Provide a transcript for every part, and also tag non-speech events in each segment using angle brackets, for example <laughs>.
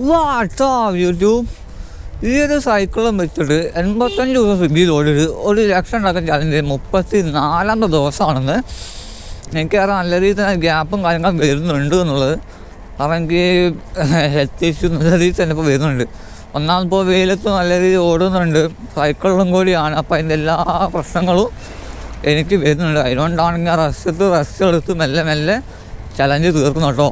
വാട്ടാ YouTube ഈ ഒരു സൈക്കിളും വെച്ചിട്ട് എൺപത്തഞ്ച് ദിവസം സ്വിഗ്ഗിയിൽ ഓടിയത് ഒരു ലക്ഷം ഉണ്ടാക്കാൻ ചാലഞ്ച് മുപ്പത്തി നാലാമത്തെ ദിവസമാണെന്ന്. എനിക്കറിയാം നല്ല രീതിയിൽ ഗ്യാപ്പും കാര്യങ്ങളും വരുന്നുണ്ട് എന്നുള്ളത്. കാരണം എനിക്ക് ഹെൽത്ത് ഇഷ്യൂ നല്ല രീതിയിൽ തന്നെ ഇപ്പോൾ വരുന്നുണ്ട്. ഒന്നാമതിപ്പോൾ വെയിലത്ത് നല്ല രീതിയിൽ ഓടുന്നുണ്ട്. സൈക്കിളിലും കൂടിയാണ്. അപ്പോൾ അതിന്റെ എല്ലാ പ്രശ്നങ്ങളും എനിക്ക് വരുന്നുണ്ട്. അതുകൊണ്ടാണ് ആ റെസ്റ്റ് റെസ്റ്റ് എടുത്ത് മെല്ലെ മെല്ലെ ചലഞ്ച് തീർക്കുന്നു കേട്ടോ.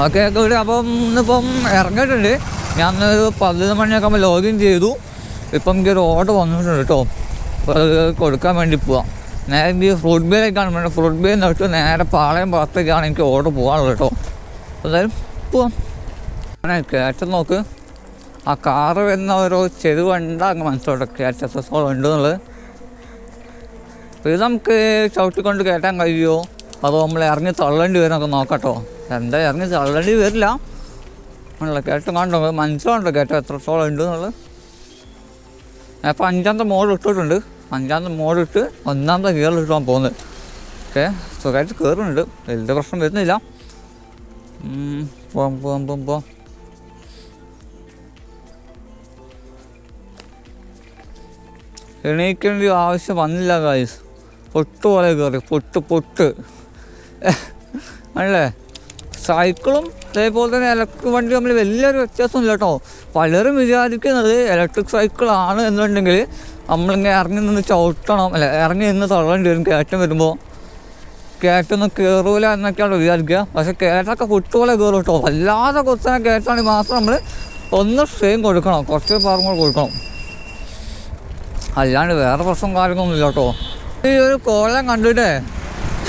ഓക്കെ ഗുഡ് അപ്പം ഇന്നിപ്പം ഇറങ്ങിയിട്ടുണ്ട്. ഞാൻ ഒരു പതിനൊന്ന് മണിയൊക്കെ ആകുമ്പോൾ ലോഗിൻ ചെയ്തു. ഇപ്പം എനിക്കൊരു ഓർഡർ വന്നിട്ടുണ്ട് കേട്ടോ. അപ്പോൾ അത് കൊടുക്കാൻ വേണ്ടി പോവാം. നേരെ എനിക്ക് ഫ്രൂട്ട് ബേയിലേക്കാണ് വേണ്ടത് ഫ്രൂട്ട് ബേയിൽ നിന്നിട്ട് നേരെ പാളയം ഭാഗത്തേക്കാണ് എനിക്ക് ഓർഡർ പോകാനുള്ളത് കേട്ടോ. എന്തായാലും പോവാം. അങ്ങനെ കയറ്റം നോക്ക്. ആ കാറ് വരുന്ന ഓരോ ചെരുവുണ്ട് അങ്ങ് മനസ്സിലോട്ട് കയറ്റ ഉണ്ട് എന്നുള്ളത്. ഇത് നമുക്ക് ചവിട്ടിക്കൊണ്ട് കയറ്റാൻ കഴിയുമോ? അതോ നമ്മൾ ഇറങ്ങി തള്ളേണ്ടി വരുമൊക്കെ നോക്കട്ടോ എന്താ ഇറങ്ങി തള്ളേണ്ടി വരില്ല. ഉള്ള കയറ്റം കണ്ടോ? മനസ്സിലുണ്ടോ കേട്ടോ എത്രത്തോളം ഉണ്ട് എന്നുള്ളത്? അപ്പോൾ അഞ്ചാമത്തെ മോഡ് ഇട്ടിട്ടുണ്ട്. അഞ്ചാമത്തെ മോഡ് ഇട്ട് ഒന്നാമത്തെ ഗിയറിൽ ഇട്ടാൻ പോകുന്നത്. ഓക്കെ സുഖമായിട്ട് കയറുന്നുണ്ട് വലിയ പ്രശ്നം വരുന്നില്ല. പോകാം പോകാം പോകാം പോകാം എണീക്കേണ്ട ആവശ്യം വന്നില്ല ഗായ്സ് പൊട്ട് പോലെ കയറി പൊട്ട് പൊട്ട്. <laughs> അല്ലേ? സൈക്കിളും അതേപോലെ തന്നെ ഇലക്ട്രിക് വണ്ടി തമ്മിൽ വലിയൊരു വ്യത്യാസമില്ല കേട്ടോ. പലരും വിചാരിക്കുന്നത് ഇലക്ട്രിക് സൈക്കിളാണ് എന്നുണ്ടെങ്കിൽ നമ്മളിങ്ങനെ ഇറങ്ങി നിന്ന് ചവിട്ടണം അല്ല ഇറങ്ങി നിന്ന് തള്ളേണ്ടി വരും കയറ്റം വരുമ്പോൾ കയറ്റൊന്നും കയറൂല എന്നൊക്കെയാണ് വിചാരിക്കുക. പക്ഷെ കയറ്റൊക്കെ കുട്ടികളെ കയറും കേട്ടോ. വല്ലാതെ കൊത്തനെ കയറ്റാണെങ്കിൽ മാത്രം നമ്മൾ ഒന്ന് സ്ട്രെയിൻ കൊടുക്കണം. കുറച്ച് കൂടെ കൊടുക്കണം. അല്ലാണ്ട് വേറെ പ്രശ്നം കാര്യങ്ങളൊന്നും ഇല്ല കേട്ടോ. ഈ ഒരു കോലം കണ്ടിട്ടേ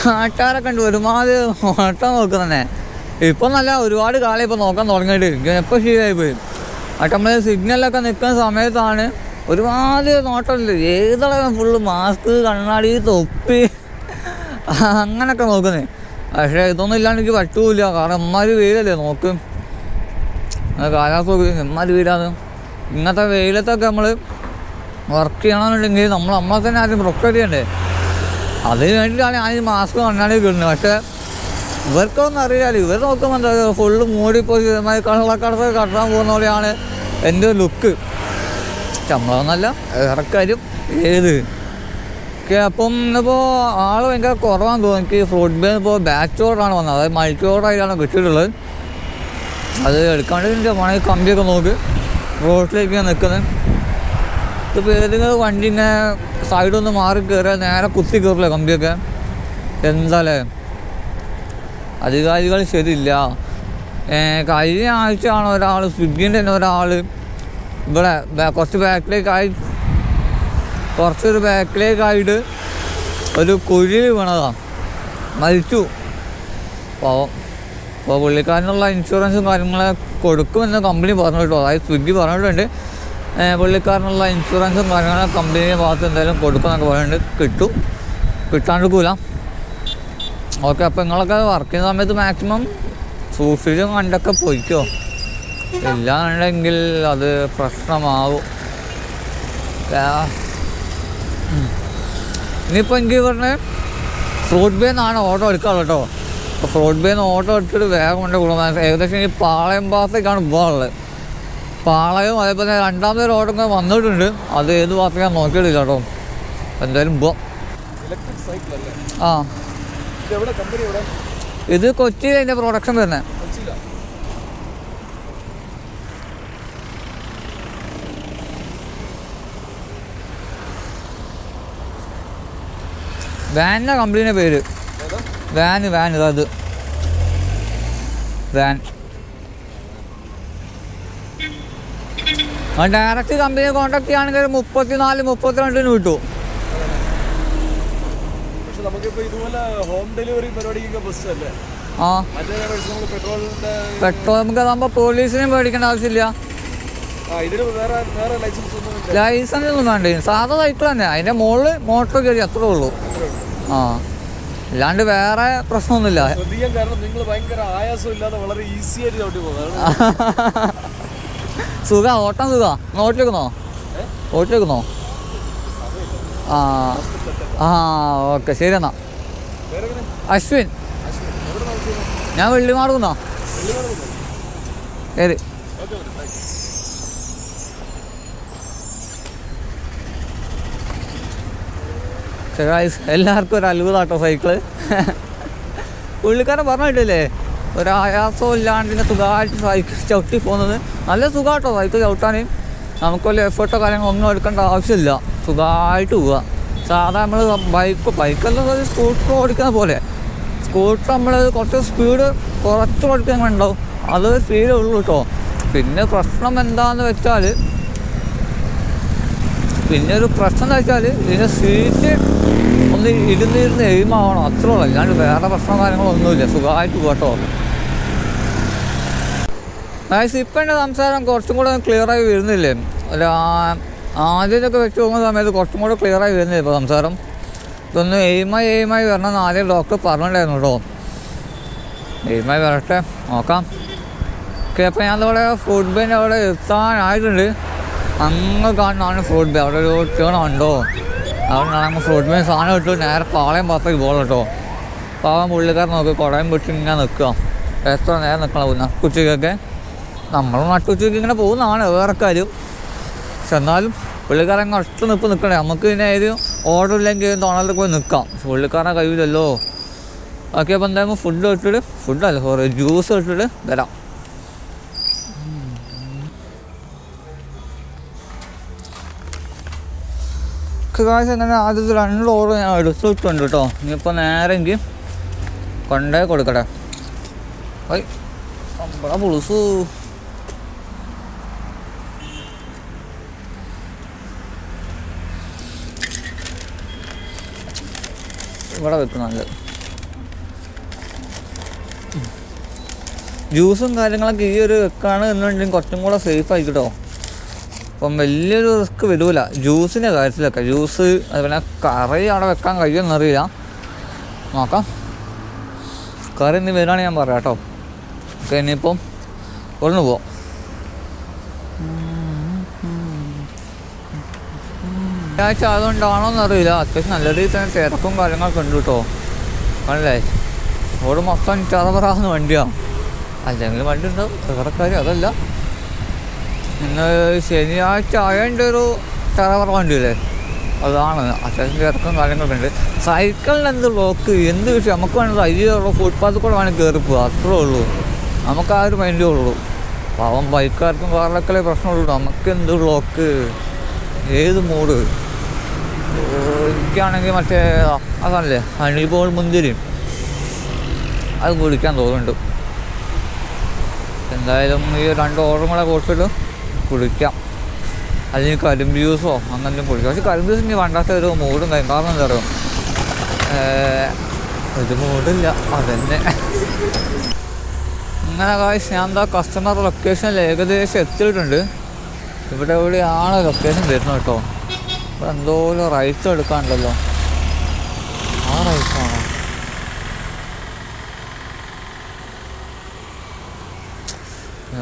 നാട്ടുകാരെ കണ്ട് ഒരുമാതിരി ഓട്ടം നോക്കുന്നതന്നെ ഇപ്പം നല്ല ഒരുപാട് കാലം ഇപ്പം നോക്കാൻ തുടങ്ങിയിട്ട്. എപ്പോൾ ശരിയായി പോയി. അട്ട് നമ്മൾ സിഗ്നലൊക്കെ നിൽക്കുന്ന സമയത്താണ് ഒരുപാട് നോട്ടമില്ല ഏതൊക്കെ ഫുള്ള് മാസ്ക് കണ്ണാടി തൊപ്പി അങ്ങനൊക്കെ നോക്കുന്നത് പക്ഷേ ഇതൊന്നും ഇല്ലാണ്ട് എനിക്ക് പറ്റൂല കാരണം എമ്മാതിരി വെയിലല്ലേ നോക്ക്. കാലാവസ്ഥ നോക്ക്. എമ്മാതിരി വെയിലാണ് ഇങ്ങനത്തെ വെയിലത്തൊക്കെ നമ്മൾ വർക്ക് ചെയ്യണമെന്നുണ്ടെങ്കിൽ നമ്മൾ നമ്മളെ തന്നെ ആദ്യം പ്രൊക്കേറ്റ് ചെയ്യണ്ടേ. അതിന് വേണ്ടിയിട്ടാണ് ഞാൻ ഈ മാസ്ക് കണ്ണാടി കിട്ടുന്നത് പക്ഷേ ഇവർക്കൊന്നും അറിയില്ല. ഇവർ നോക്കുമ്പോൾ എന്താ ഫുള്ള് മൂടിപ്പോയി കള്ളക്കടത്ത് കട്ടാൻ പോകുന്ന പോലെയാണ് എന്റെ ലുക്ക് ശമ്പളമൊന്നല്ല ഇറക്കാരും ഏത്? ഓക്കെ അപ്പം ഇന്നിപ്പോൾ ആൾ ഭയങ്കര കുറവാന്ന് തോന്നുന്നു. എനിക്ക് ഫ്രൂട്ട് ബേ ഇപ്പോൾ ബാച്ച് ഓർഡറാണ് വന്നത്. അതായത് മൾട്ടി ഓർഡറായിട്ടാണ് കിട്ടിയിട്ടുള്ളത്. അത് എടുക്കാണ്ട് എന്റെ മണി കമ്പിയൊക്കെ നോക്ക്. റോഡിലേക്ക് ഞാൻ നിൽക്കുന്നത് ഇതിപ്പോൾ ഏതെങ്കിലും വണ്ടി ഇങ്ങനെ സൈഡൊന്ന് മാറി കയറിയാൽ നേരെ കുത്തി കയറില്ല കമ്പിയൊക്കെ എന്താല്ലേ അധികാരികൾ ശരിയില്ല. കഴിഞ്ഞ ആഴ്ചയാണ് ഒരാൾ സ്വിഗ്ഗിന്റെ തന്നെ ഒരാൾ ഇവിടെ കുറച്ച് ബാക്കിലേക്കായി കുറച്ചൊരു ബാക്കിലേക്കായിട്ട് ഒരു കുഴി വീണതാണ് മരിച്ചു. പാവം. അപ്പോൾ പുള്ളിക്കാരനുള്ള ഇൻഷുറൻസും കാര്യങ്ങളെ കൊടുക്കുമെന്ന് കമ്പനി പറഞ്ഞിട്ടോ അതായത് സ്വിഗ്ഗി പറഞ്ഞിട്ടുണ്ട്. പുള്ളിക്കാരനുള്ള ഇൻഷുറൻസും കാര്യങ്ങളും കമ്പനിയുടെ ഭാഗത്ത് എന്തായാലും കൊടുക്കുമെന്നൊക്കെ പറയുന്നുണ്ട് കിട്ടും. കിട്ടാണ്ടിരിക്കൂല. ഓക്കെ അപ്പോൾ നിങ്ങളൊക്കെ വർക്ക് ചെയ്യുന്ന സമയത്ത് മാക്സിമം സൂക്ഷിച്ചും കണ്ടൊക്കെ പോയിക്കോ? ഇല്ലാന്നുണ്ടെങ്കിൽ അത് പ്രശ്നമാവും. ഇനിയിപ്പോൾ എനിക്ക് പറഞ്ഞ ഫ്രൂട്ട് ബേ നിന്നാണ് ഓട്ടോ എടുക്കാറുള്ളത് കേട്ടോ. അപ്പോൾ ഫ്രൂട്ട് ബേന്ന് ഓട്ടോ എടുത്തിട്ട് വേഗം കൊണ്ട് കൊടുക്കാൻ ഏകദേശം ഈ പാളയം ഭാഗത്തേക്കാണ് പോകാനുള്ളത് പാളയം അതേപോലെ തന്നെ രണ്ടാമത്തെ ഒരു ഓട്ടോ വന്നിട്ടുണ്ട്. അത് ഏത് ഭാഗത്തേക്കാണ് നോക്കിയിട്ടില്ല കേട്ടോ. എന്തായാലും പോവാം ആ. ഇത് കൊച്ചി കൊച്ചിയിൽ അതിന്റെ പ്രൊഡക്ഷൻ തന്നെ. വാനിന്റെ കമ്പനീന്റെ പേര്. വാന് വാൻ അത് വാൻ ഡയറക്റ്റ് കമ്പനിയെ കോൺടാക്ട് ചെയ്യുകയാണെങ്കിൽ മുപ്പത്തിനാല് മുപ്പത്തിരണ്ടിന് കിട്ടും. നമുക്കിപ്പോ ഇതുപോലെ ഹോം ഡെലിവറി പരിപാടിക്കൊക്കെ അല്ലേ? ആ. നമ്മൾ പെട്രോൾ നമുക്ക് പോലീസിനെ പോലീസിനെയും പേടിക്കേണ്ട ആവശ്യമില്ല. ലൈസൻസ് ഒന്നും വേണ്ട? സാധാ സൈക്കിൾ തന്നെ. അതിന്റെ മുകളിൽ മോട്ടോർ കയറി അത്രേ ഉള്ളൂ. ആ. അല്ലാണ്ട് വേറെ പ്രശ്നമൊന്നുമില്ല. സുഖ ഓട്ടം സുഖ. ഓട്ടിലേക്കുന്നോ ഓട്ടിലേക്കുന്നോ ആ. ആ ഓക്കെ ശരി എന്നാ അശ്വിൻ. ഞാൻ വെള്ളി മാറുന്നോ ശരി. എല്ലാവർക്കും ഒരു അത്ഭുതമാട്ടോ സൈക്കിൾ. പുള്ളിക്കാരൻ പറഞ്ഞിട്ടില്ലേ ഒരായാസവും ഇല്ലാണ്ട് പിന്നെ സുഖമായിട്ട് സൈക്കിൾ ചവിട്ടി പോകുന്നത് നല്ല സുഖമാട്ടോ സൈക്കിൾ ചവിട്ടാൻ. നമുക്ക് വലിയ എഫേർട്ടോ കാര്യങ്ങളോ ഒന്നും എടുക്കേണ്ട ആവശ്യമില്ല. സുഖമായിട്ട് പോവുക സാധാ നമ്മൾ ബൈക്ക് ബൈക്കെല്ലാം സ്കൂട്ടർ ഓടിക്കുന്ന പോലെ. സ്കൂട്ടർ നമ്മൾ കുറച്ച് സ്പീഡ് കുറച്ച് ഓടിക്കാൻ ഉണ്ടാവും അത് സ്പീഡേ ഉള്ളൂ കേട്ടോ പിന്നെ പ്രശ്നം എന്താണെന്ന് വെച്ചാൽ പിന്നെ ഒരു പ്രശ്നം എന്ന് വെച്ചാൽ ഇതിന്റെ സീറ്റ് ഒന്ന് ഇരുന്നിരുന്ന് എയിമാവണം അത്രേ ഉള്ളൂ. അല്ലാണ്ട് വേറെ പ്രശ്നം കാര്യങ്ങളൊന്നുമില്ല. സുഖമായിട്ട് നൈസ് ഇപ്പം എന്റെ സംസാരം കുറച്ചും കൂടെ ക്ലിയറായി വരുന്നില്ലേ? അല്ല ആദ്യമൊക്കെ വെച്ച് പോകുന്ന സമയത്ത് കുറച്ചും കൂടെ ക്ലിയർ ആയി വരുന്നില്ല ഇപ്പോൾ സംസാരം? ഇതൊന്ന് എയിമായി എയിമായി വരണമെന്ന് ആദ്യം ഡോക്ടർ പറഞ്ഞിട്ടുണ്ടായിരുന്നു കേട്ടോ. എയിമായി വരട്ടെ നോക്കാം. ഓക്കെ അപ്പോൾ ഞാൻ അവിടെ ഫുഡ് ബേന്റെ അവിടെ എത്താനായിട്ടുണ്ട്. അങ്ങ് കാണുന്നതാണ് ഫുഡ് ബേ അവിടെ ഒരു ടേൺ ഉണ്ടോ? അവിടെ നമ്മൾ ഫ്രൂട്ട് സാധനം ഇട്ടു. നേരെ പാളയം ഭാഗത്തേക്ക് പോകണം കേട്ടോ. പാവം പുള്ളിക്കാരൻ നോക്കി കുടയും പിടിച്ച് ഇങ്ങനെ നിൽക്കുക എത്ര നേരം നിൽക്കണം നട്ടുച്ചയ്ക്കൊക്കെ നമ്മൾ നട്ടുച്ചയ്ക്ക് ഇങ്ങനെ പോകുന്നതാണ് വേറെ കാര്യം. പക്ഷെ എന്നാലും പുള്ളിക്കാരൻ ഒറ്റ നിൽപ്പ് നിൽക്കണേ നമുക്ക് പിന്നെ ഏത് ഓർഡർ ഇല്ലെങ്കിൽ തോണലിൽ പോയി നിൽക്കാം പക്ഷെ പുള്ളിക്കാരനെ കഴിയില്ലല്ലോ ഓക്കെ അപ്പോൾ എന്തായാലും ഫുഡ് ഇട്ടിട്ട് ഫുഡല്ല സോറി ജ്യൂസ് ഇട്ടിട്ട് വരാം. കാശ് എന്നാൽ ആദ്യത്തെ രണ്ട് ഓർഡർ ഞാൻ എടുത്തിട്ടുണ്ട് കേട്ടോ ഇനിയിപ്പോൾ നേരെങ്കിൽ കൊണ്ടേ കൊടുക്കട്ടെ. ഐ നമ്മളെ പുളുസു. ഇവിടെ വെക്കണം നല്ലത് ജ്യൂസും കാര്യങ്ങളൊക്കെ ഈ ഒരു വെക്കാണ് എന്നുണ്ടെങ്കിൽ കുറച്ചും കൂടെ സേഫ് ആയിക്കിട്ടോ അപ്പം വലിയൊരു റിസ്ക് വരില്ല ജ്യൂസിന്റെ കാര്യത്തിലൊക്കെ ജ്യൂസ് അതുപോലെ കറി അവിടെ വെക്കാൻ കഴിയുമെന്നറിയില്ല. നോക്കാം. കറി ഇന്ന് വരികയാണെങ്കിൽ ഞാൻ പറയാം കേട്ടോ. ഓക്കെ ഇനിയിപ്പം ഒന്ന് പോവാം. ഒരാഴ്ച അതുകൊണ്ടാണോ എന്നറിയില്ല. അത്യാവശ്യം നല്ല രീതിയിൽ തന്നെ തിരക്കും കാര്യങ്ങളൊക്കെ ഉണ്ട് കേട്ടോ ആണല്ലേ റോഡ് മൊത്തം ചറപറാന്ന് വണ്ടിയാണ് അല്ലെങ്കിൽ വണ്ടി ഉണ്ടാവും കാര്യം അതല്ല. ഇന്ന് ശനിയാഴ്ച ആയതിന്റെ ഒരു ചറപറ വണ്ടിയില്ലേ അതാണ്. അത്യാവശ്യം തിരക്കും കാര്യങ്ങളൊക്കെ ഉണ്ട്. സൈക്കിളിന് എന്ത് ബ്ലോക്ക് എന്ത് വിഷയം? നമുക്ക് വേണ്ടത് അയ്യുള്ള ഫുട്പാത്തിൽ കൂടെ വേണമെങ്കിൽ കയറി പോകുക അത്രേ ഉള്ളൂ. നമുക്ക് ആ ഒരു മൈൻഡേ ഉള്ളൂ. പാവം ബൈക്കാർക്കും കാറിലൊക്കെ പ്രശ്നമുള്ളൂ നമുക്ക് എന്ത് ബ്ലോക്ക് ഏത് മൂഡ് എനിക്കാണെങ്കിൽ മറ്റേ അതല്ലേ ഹണിബോൾ മുന്തിരി. അത് കുടിക്കാൻ തോന്നുന്നുണ്ട്. എന്തായാലും ഈ രണ്ട് ഓർഡറും കൂടെ കൊടുത്തിട്ട് കുടിക്കാം. അല്ലെങ്കിൽ കരിമ്പ് ജ്യൂസോ അങ്ങനെ കുടിക്കാം. പക്ഷെ കരിമ്പ് ജ്യൂസ് ഇനി വേണ്ടാത്ത ഒരു കാര്യം കാരണം എന്താ പറയുക ഒരു മൂടില്ല അതന്നെ. അങ്ങനെ കാശ് ഞാൻ എന്താ കസ്റ്റമർ ലൊക്കേഷനിൽ ഏകദേശം എത്തിയിട്ടുണ്ട്. ഇവിടെ എവിടെയാണ് ലൊക്കേഷൻ വരുന്നത് കേട്ടോ. ഇവിടെ റൈറ്റ് എടുക്കാനുണ്ടല്ലോ. ആ റൈസാണോ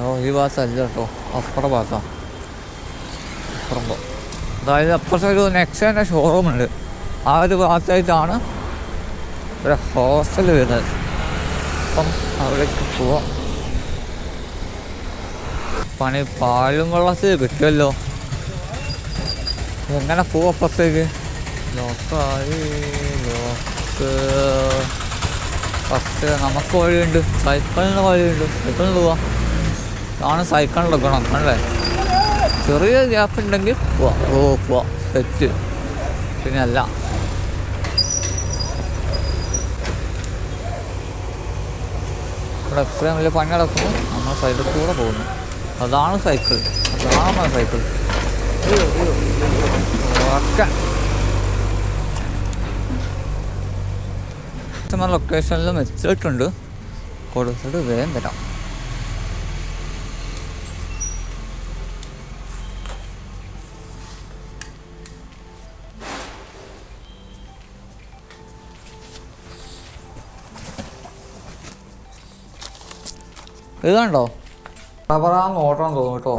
ഓ ഈ ഭാഗത്തല്ല കേട്ടോ. അപ്പുറ ഭാഗത്താണ് അപ്പുറം അതായത് അപ്പുറത്തെ ഒരു നെക്സന്റെ ഷോറൂം ഉണ്ട്. ആ ഒരു ഭാഗത്തായിട്ടാണ് ഇവിടെ ഹോസ്റ്റൽ വരുന്നത്. അപ്പം അവിടേക്ക് പോവാം. പണി പാലും വെള്ളത്തിൽ കിട്ടുമല്ലോ. എങ്ങനെ പോവാം അപ്പുറത്തേക്ക്? ലോക്കായി ലോക്ക്. പക്ഷേ നമുക്ക് വഴിയുണ്ട്. സൈക്കിളിന് വഴിയുണ്ട്. സൈക്കിളിന് പോവാം. ആണ് ഗുണം അല്ലേ? ചെറിയ ഗ്യാപ്പ് ഉണ്ടെങ്കിൽ പോവാം. ഓ പോവാം. സെറ്റ്. പിന്നെ അല്ല. ഇവിടെ എപ്പോഴും വലിയ പണി നടക്കുമ്പോൾ നമ്മൾ സൈഡിൽ കൂടെ പോകുന്നു. അതാണ് സൈക്കിൾ. അതാണ് സൈക്കിൾ. കസ്റ്റമർ ലൊക്കേഷനിലും എത്തിയിട്ടുണ്ട് കൊടുത്തിട്ട് വേഗം തരാം. ഇതാണ്ടോ റബറാന്ന് ഓട്ടം തോന്നും കേട്ടോ.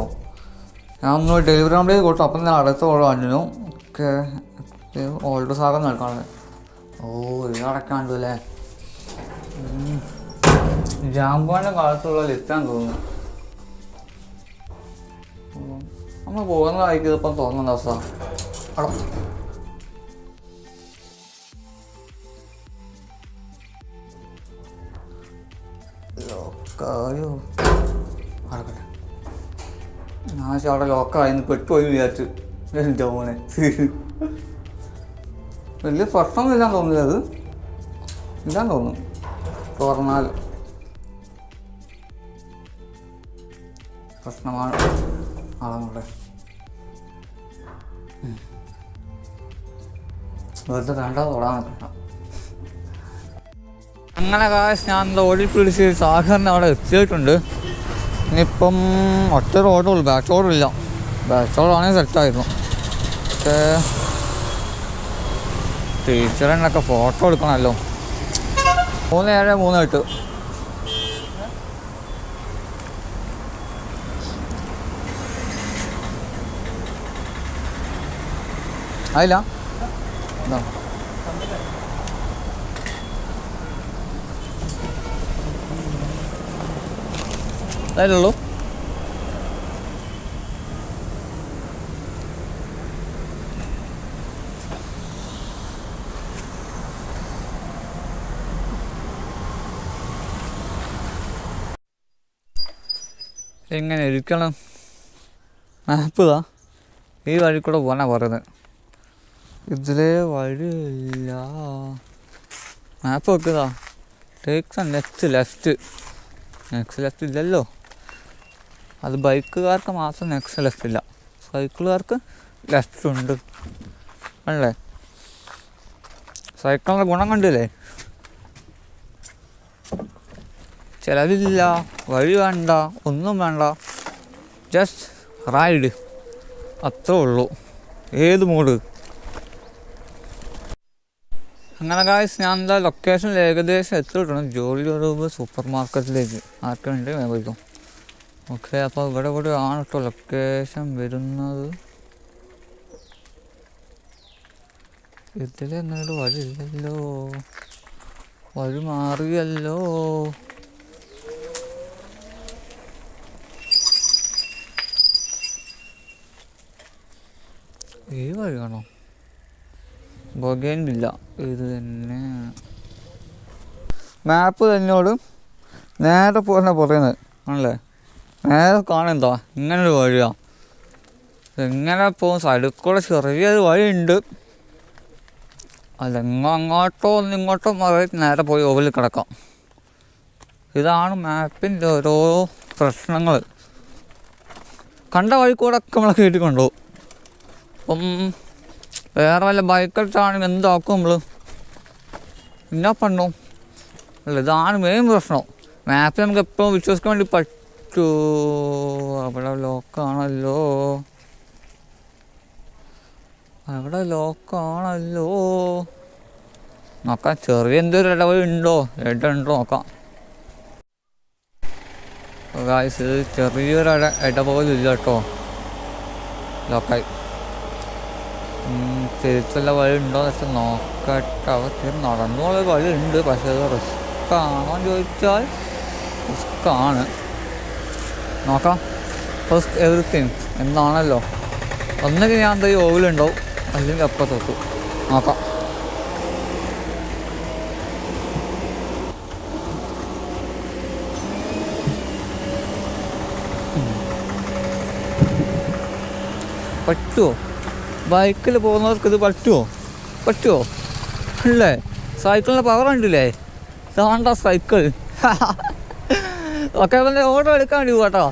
ഞാൻ ഒന്ന് ഡെലിവറി നമ്പർ കൊടുത്തു. അപ്പം ഞാൻ അടുത്ത ഓർഡർ വന്നിരുന്നു ഓക്കെ ഓൾഡ് സാധനം നടക്കാണ് ഓ ഇത് നടക്കാണ്ട് അല്ലേ ജാമ്പാന്റെ കാലത്തുള്ള ലിസ്റ്റാന്ന് തോന്നുന്നു. നമ്മൾ പോകുന്നതായിരിക്കും ഇപ്പം തോന്നുന്ന അവസ്ഥ. അടോ. ലോക്കായോ അടക്കട്ടെ. ഞാൻ അവിടെ ലോക്കായി പെട്ടുപോയി വിചാരിച്ചു എന്റെ മോനെ. വലിയ പ്രശ്നമൊന്നുമില്ലാന്ന് തോന്നുന്നില്ല അത്. ഇല്ലാന്ന് തോന്നും തുറന്നാൽ പ്രശ്നമാണ് ആളങ്ങളുടെ വെറുതെ വേണ്ട തൊടാൻ നിൽക്കണ്ട അങ്ങനെ കാശ് ഞാൻ ഓടി പിടിച്ച് സാഗറിന് അവിടെ എത്തിയിട്ടുണ്ട്. ഇനിയിപ്പം ഒറ്റ റോഡുള്ളൂ ബാക്ക് റോഡില്ല ബാക്ക് റോഡാണെങ്കിൽ സെറ്റായിരുന്നു പക്ഷേ ടീച്ചറിനൊക്കെ ഫോട്ടോ എടുക്കണമല്ലോ മൂന്ന് ഏഴ് മൂന്ന് എട്ട്. അതില്ല ഇതാ. അതിലുള്ളൂ എങ്ങനെ ഇരിക്കണം? ഇതാ ഈ വഴി കൂടെ പോകാനാണ് പറയുന്നത് ഇതിലെ വഴിയില്ല. Map വെക്കുതാ. Takes next left next left ഇല്ലല്ലോ. അത് ബൈക്കുകാർക്ക് മാത്രം നെക്സ്റ്റ് ലെഫ്റ്റ് ഇല്ല. സൈക്കിളുകാർക്ക് ലെഫ്റ്റ് ഉണ്ട്. അല്ലേ? സൈക്കിളിന്റെ ഗുണം കണ്ടില്ലേ? ചിലവില്ല വഴി വേണ്ട ഒന്നും വേണ്ട. ജസ്റ്റ് റൈഡ് അത്രേ ഉള്ളൂ. ഏത് മൂഡ് അങ്ങനെ കാശ് ഞാൻ എന്താ ലൊക്കേഷനിൽ ഏകദേശം എത്തിയിട്ടുണ്ട്. ജോലി ഒരു സൂപ്പർ മാർക്കറ്റിലേക്ക് ഞാൻ പോയിക്കും. ഓക്കെ അപ്പോൾ ഇവിടെ ഇവിടെ ആണ് കേട്ടോ ലൊക്കേഷൻ വരുന്നത്. ഇതിൽ എന്നാലും വഴിയില്ലല്ലോ. വഴി മാറിയല്ലോ. ഈ വഴിയാണോ? ബൊഗേണ്ടില്ല ഇത് തന്നെ. മാപ്പ് തന്നോട് നേരെ പോകാൻ പറയുന്നത് ആണല്ലേ? നേരെ കാണുന്നതാ ഇങ്ങനൊരു വഴിയാ. എങ്ങനെ പോകും സൈഡിൽ ചെറിയൊരു വഴിയുണ്ട്. അതെങ്ങോട്ടോ അങ്ങോട്ടോ ഒന്ന് ഇങ്ങോട്ടോ മറി നേരെ പോയി ഓവലിൽ കിടക്കാം. ഇതാണ് മാപ്പിന്റെ ഓരോ പ്രശ്നങ്ങൾ കണ്ട വഴി കൂടെ ഒക്കെ നമ്മളെ കേട്ടിക്കൊണ്ടു. അപ്പം വേറെ വല്ല ബൈക്കെടുത്താണെങ്കിൽ എന്താക്കും നമ്മൾ എന്നാ പണ്ടു? അല്ല ഇതാണ് മെയിൻ പ്രശ്നം. മാപ്പ് നമുക്ക് എപ്പോഴും വിശ്വസിക്കാൻ വേണ്ടി പറ്റൂ അവിടെ ലോക്കാണല്ലോ അവിടെ ലോക്കാണല്ലോ നോക്കാം ചെറിയ എന്തൊരു ഇടവഴി ഉണ്ടോ? ഇടണ്ടോ നോക്കാം. ഗായ്സ് ചെറിയൊരു ഇട ഇടപോലും ഇല്ല കേട്ടോ ലോക്കായി തിരിച്ചുള്ള വഴി ഉണ്ടോ എന്ന് വെച്ചാൽ നോക്കട്ടെ. അവർ നടന്നുള്ള വഴി ഉണ്ട് പക്ഷേ അത് റിസ്ക് ആണോ എന്ന് ചോദിച്ചാൽ റിസ്ക് ആണ്. നോക്കാം. ഫസ്റ്റ് എവറിത്തിങ് എന്നാണല്ലോ ഒന്നുകിൽ ഞാൻ എന്താ ഓവിലുണ്ടാവും. അല്ലെങ്കിൽ അപ്പം തോക്കും നോക്കാം. പറ്റുമോ ബൈക്കിൽ പോകുന്നവർക്ക് ഇത് പറ്റുമോ പറ്റുമോ അല്ലേ സൈക്കിളിന്റെ പവർ ഉണ്ടല്ലേ ഇതാണ്ട സൈക്കിൾ. <laughs> ഒക്കെ ഓർഡർ എടുക്കാൻ വേണ്ടി പോകാട്ടോ